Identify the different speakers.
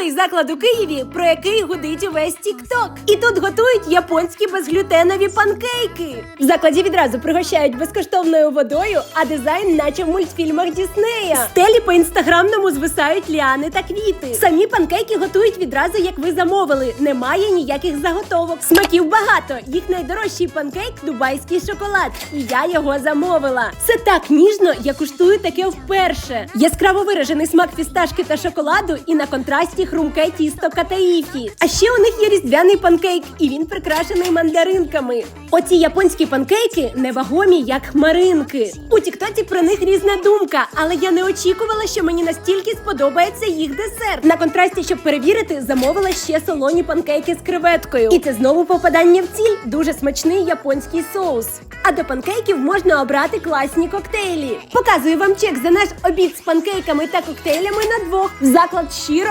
Speaker 1: новий заклад у Києві, про який гудить увесь Тік-Ток. І тут готують японські безглютенові панкейки. В закладі відразу пригощають безкоштовною водою, а дизайн, наче в мультфільмах Діснея. Стелі по інстаграмному звисають ліани та квіти. Самі панкейки готують відразу, як ви замовили. Немає ніяких заготовок. Смаків багато. Їх найдорожчий панкейк дубайський шоколад. І я його замовила. Це так ніжно, я куштую таке вперше. Яскраво виражений смак фісташки та шоколаду, і на контрасті хрумке тісто катаїфі. А ще у них є різдвяний панкейк, і він прикрашений мандаринками. Оці японські панкейки невагомі, як хмаринки. У Тіктоці про них різна думка, але я не очікувала, що мені настільки сподобається їх десерт. На контрасті, щоб перевірити, замовила ще солоні панкейки з креветкою. І це знову попадання в ціль. Дуже смачний японський соус. А до панкейків можна обрати класні коктейлі. Показую вам чек за наш обід з панкейками та коктейлями на двох. В заклад щиро